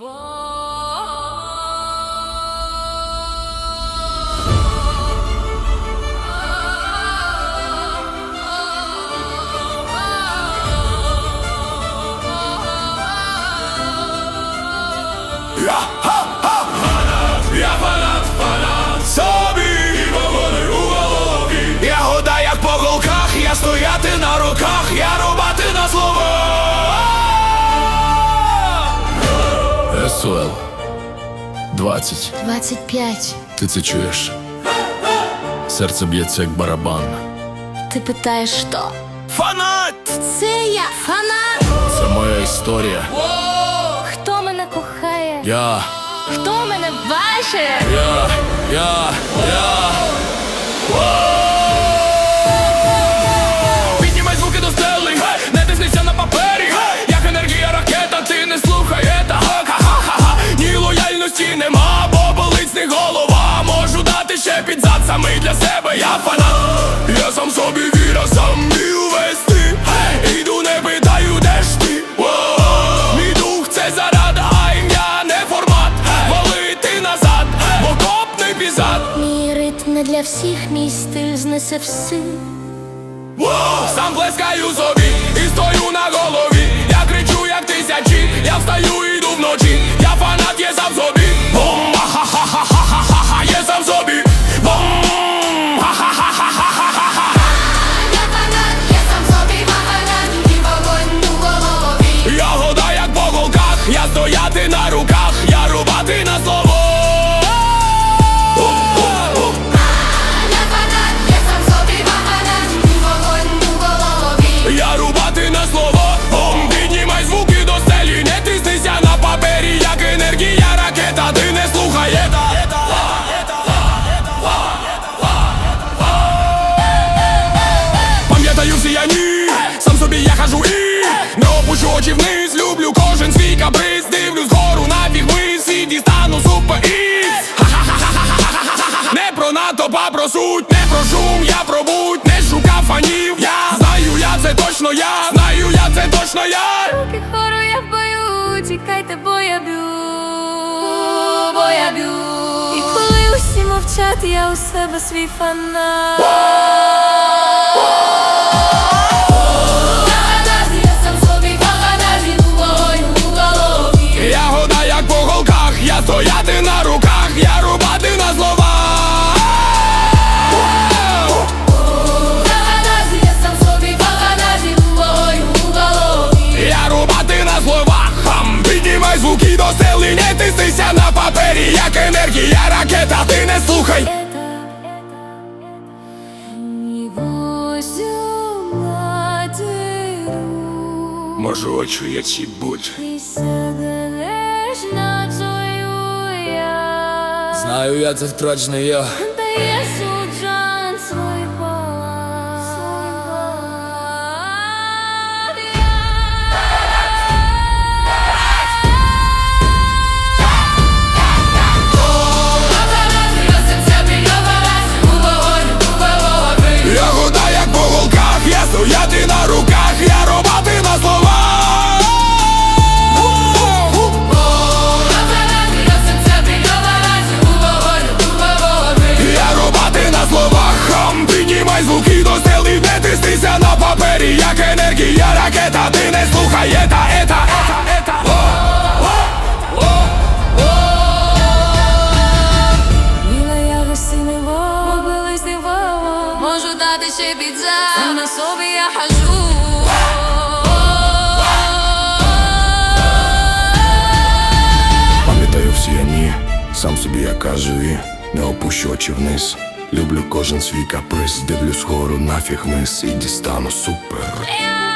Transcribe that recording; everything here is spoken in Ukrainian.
Я СУЛ 20. 25. Ти це чуєш? Серце б'ється як барабан. Ти питаєш, що? Фанат! Це я фанат. Це моя історія. Хто мене кохає? Я, Хто мене бачить? я, я, я. Сам собі віра, сам вмію вести. Іду, не питаю, де ж ти. Воу. Мій дух це зарада, а ім'я не формат. Валити назад, бо копний пізад. Мій ритм не для всіх, мій стиль знесе всі. Воу! Сам плескаю собі і стою на голові. Я кричу, як тисячі, я встаю, очі вниз, люблю кожен свій каприз, дивлюсь гору нафіг вниз і дістану супер ікс Не про НАТО, а про суть, не про шум, я про будь, не шукав фанів. Я знаю, я це точно я, знаю, я це точно я. Руки хору я в бою, тікайте, бо я б'ю, бо я б'ю. І коли усі мовчать, я у себе свій фанат. Не тиснися на папері, як енергія ракета, ти не слухай. Можу очуячи будь. Знаю, я це втрачений я. Я ти не слухай ета, ета, ета, ета. Можу дати ще підзад, на собі я хожу. Пам'ятаю всі я ні, сам собі я кажу і не опущу очі вниз. Люблю кожен свій каприз, дивлюсь гору нафіг вниз і дістану супер. Я